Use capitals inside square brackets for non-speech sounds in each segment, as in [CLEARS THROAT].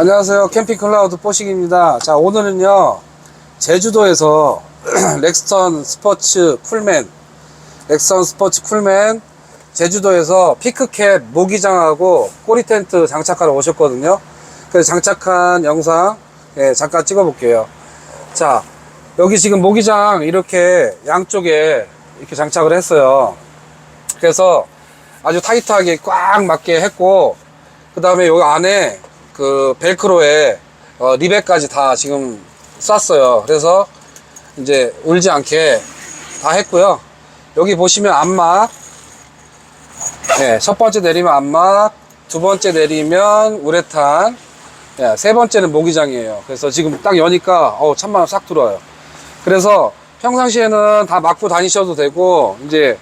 안녕하세요. 캠핑 클라우드 뽀식입니다. 자, 오늘은요, 제주도에서 [CLEARS THROAT] 렉스턴 스포츠 쿨맨, 렉스턴 스포츠 쿨맨, 제주도에서 피크캡 모기장하고 꼬리 텐트 장착하러 오셨거든요. 그래서 장착한 영상, 예, 잠깐 찍어 볼게요. 자, 여기 지금 모기장 이렇게 양쪽에 이렇게 장착을 했어요. 그래서 아주 타이트하게 꽉 맞게 했고, 그 다음에 여기 안에 그 벨크로에 어, 리벳까지 다 지금 쐈어요. 그래서 이제 울지 않게 다 했고요. 여기 보시면 안막, 네, 첫 번째 내리면 안막, 두 번째 내리면 우레탄, 네, 세 번째는 모기장이에요. 그래서 지금 딱 여니까 어, 찬바람 싹 들어와요. 그래서 평상시에는 다 막고 다니셔도 되고 이제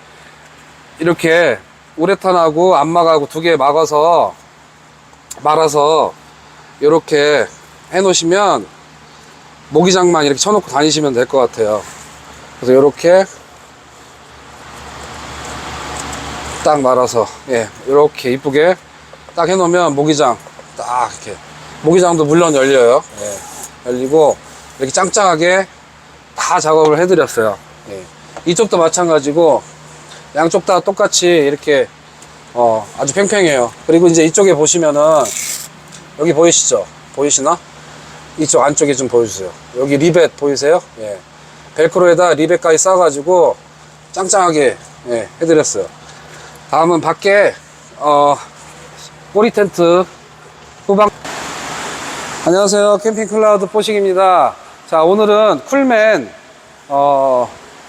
이렇게 우레탄하고 안막하고 두 개 막아서 말아서 이렇게 해 놓으시면 모기장만 이렇게 쳐놓고 다니시면 될 것 같아요. 그래서 이렇게 딱 말아서 예 이렇게 이쁘게 딱 해놓으면 모기장 딱 이렇게 모기장도 물론 열려요. 예, 열리고 이렇게 짱짱하게 다 작업을 해드렸어요. 예. 이쪽도 마찬가지고 양쪽 다 똑같이 이렇게 어, 아주 팽팽해요. 그리고 이제 이쪽에 보시면은 여기 보이시죠? 보이시나? 이쪽 안쪽에 좀 보여주세요. 여기 리벳 보이세요? 예. 벨크로에다 리벳까지 싸가지고 짱짱하게 예, 해드렸어요. 다음은 밖에 어, 꼬리 텐트 후방 안녕하세요. 캠핑 클라우드 포식입니다. 자, 오늘은 쿨맨 어,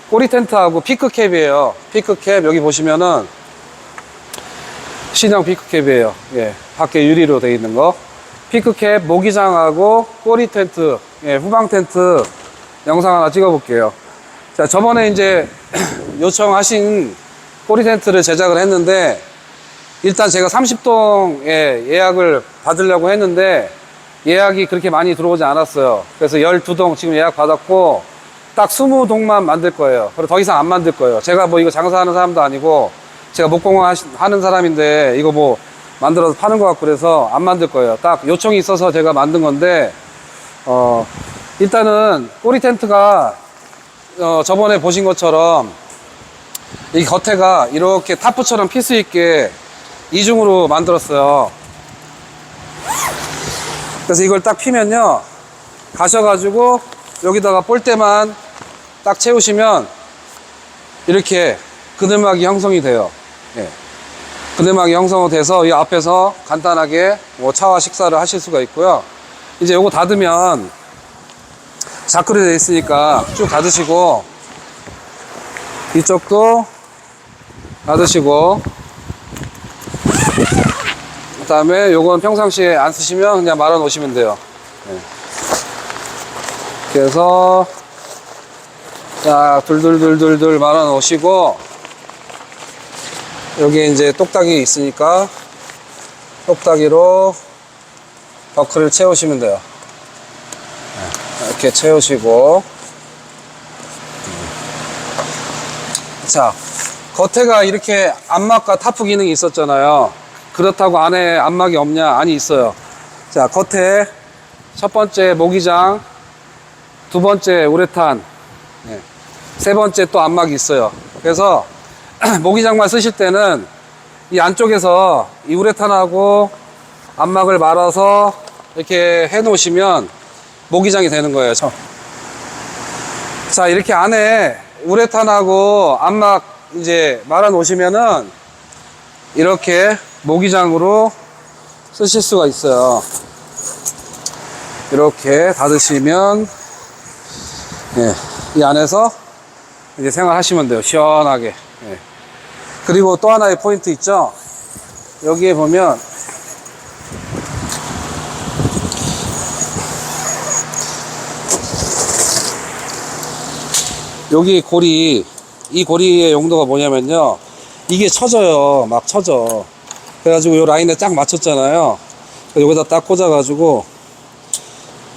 꼬리 텐트하고 피크캡이에요. 피크캡 여기 보시면은 신형 피크캡이에요. 예, 밖에 유리로 되어 있는 거. 피크캡 모기장하고 꼬리 텐트, 예, 후방 텐트 영상 하나 찍어 볼게요. 자, 저번에 이제 [CLEARS THROAT] 요청하신 꼬리 텐트를 제작을 했는데 일단 제가 30동에 예약을 받으려고 했는데 예약이 그렇게 많이 들어오지 않았어요. 그래서 12동 지금 예약 받았고 딱 20동만 만들 거예요. 그리고 더 이상 안 만들 거예요. 제가 뭐 이거 장사하는 사람도 아니고 제가 목공을 하시- 하는 사람인데 이거 뭐 만들어서 파는 것 같고 그래서 안 만들 거예요. 딱 요청이 있어서 제가 만든 건데 어 일단은 꼬리 텐트가 어 저번에 보신 것처럼 이 겉에가 이렇게 타프처럼 필수 있게 이중으로 만들었어요. 그래서 이걸 딱 피면요 가셔가지고 여기다가 볼때만 딱 채우시면 이렇게 그늘막이 형성이 돼요. 예. 그늘막이 형성이 돼서 이 앞에서 간단하게 뭐 차와 식사를 하실 수가 있고요. 이제 요거 닫으면 자크로 되어 있으니까 쭉 닫으시고 이쪽도 닫으시고 그 다음에 요건 평상시에 안 쓰시면 그냥 말아 놓으시면 돼요. 예. 그래서 자 둘둘둘둘둘 말아 놓으시고 여기 이제 똑딱이 있으니까 똑딱이로 버클을 채우시면 돼요. 네, 이렇게 채우시고 자 겉에가 이렇게 안막과 타프 기능이 있었잖아요. 그렇다고 안에 안막이 없냐? 아니 있어요. 자 겉에 첫 번째 모기장, 두 번째 우레탄, 네. 세 번째 또 안막이 있어요. 그래서 [CLEARS THROAT] 모기장만 쓰실 때는 이 안쪽에서 이 우레탄하고 안막을 말아서 이렇게 해 놓으시면 모기장이 되는 거예요. 저. 자, 이렇게 안에 우레탄하고 안막 이제 말아 놓으시면은 이렇게 모기장으로 쓰실 수가 있어요. 이렇게 닫으시면 예, 이 안에서 이제 생활하시면 돼요. 시원하게. 예. 그리고 또 하나의 포인트 있죠? 여기에 보면 여기 고리 이 고리의 용도가 뭐냐면요 이게 쳐져요 막 쳐져 그래가지고 요 라인에 딱 맞췄잖아요 여기다 딱 꽂아가지고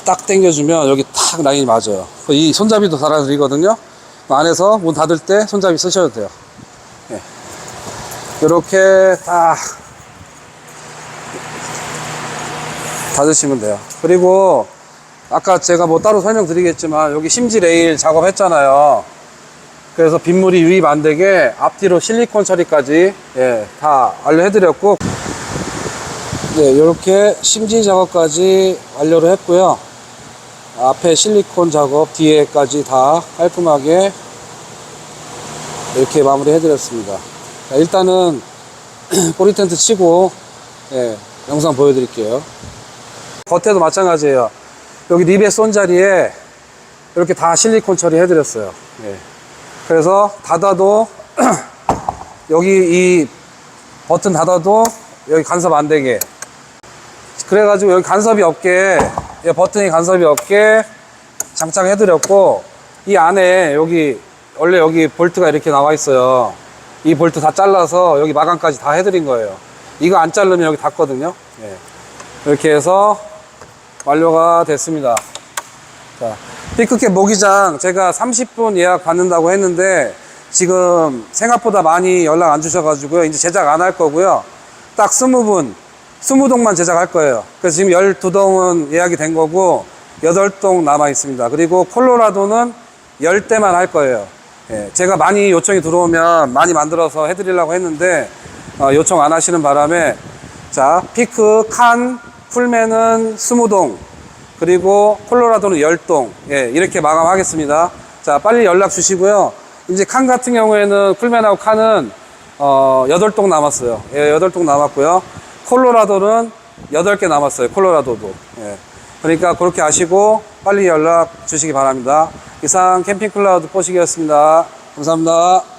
딱 당겨주면 여기 탁 라인이 맞아요 이 손잡이도 달아드리거든요 안에서 문 닫을 때 손잡이 쓰셔도 돼요 예. 이렇게 딱 닫으시면 돼요. 그리고 아까 제가 뭐 따로 설명드리겠지만 여기 심지 레일 작업했잖아요. 그래서 빗물이 유입 안 되게 앞뒤로 실리콘 처리까지 예, 다 완료해드렸고 네, 이렇게 심지 작업까지 완료를 했고요. 앞에 실리콘 작업 뒤에까지 다 깔끔하게 이렇게 마무리 해드렸습니다. 자, 일단은 [CLEARS THROAT] 꼬리 텐트 치고 예, 영상 보여드릴게요. 겉에도 마찬가지예요. 여기 립에 쏜 자리에 이렇게 다 실리콘 처리해드렸어요. 예. 그래서 닫아도 [CLEARS THROAT] 여기 이 버튼 닫아도 여기 간섭 안 되게 그래가지고 여기 간섭이 없게 이 버튼이 간섭이 없게 장착해드렸고 이 안에 여기 원래 여기 볼트가 이렇게 나와 있어요. 이 볼트 다 잘라서 여기 마감까지 다 해드린 거예요. 이거 안 자르면 여기 닿거든요. 예. 이렇게 해서 완료가 됐습니다. 자, 피크캡 모기장 제가 30분 예약 받는다고 했는데 지금 생각보다 많이 연락 안 주셔가지고요. 이제 제작 안 할 거고요. 딱 20분, 20동만 제작할 거예요. 그래서 지금 12동은 예약이 된 거고 8동 남아 있습니다. 그리고 콜로라도는 10대만 할 거예요. 예, 제가 많이 요청이 들어오면 많이 만들어서 해드리려고 했는데 어, 요청 안 하시는 바람에 자 피크 칸 풀맨은 20동 그리고 콜로라도는 10동. 예, 이렇게 마감하겠습니다. 자 빨리 연락 주시고요. 이제 칸 같은 경우에는 풀맨하고 칸은 어, 8동 남았어요. 예, 8동 남았고요. 콜로라도는 8개 남았어요. 콜로라도도. 예. 그러니까 그렇게 아시고 빨리 연락 주시기 바랍니다 이상 캠핑 클라우드 포식이었습니다. 감사합니다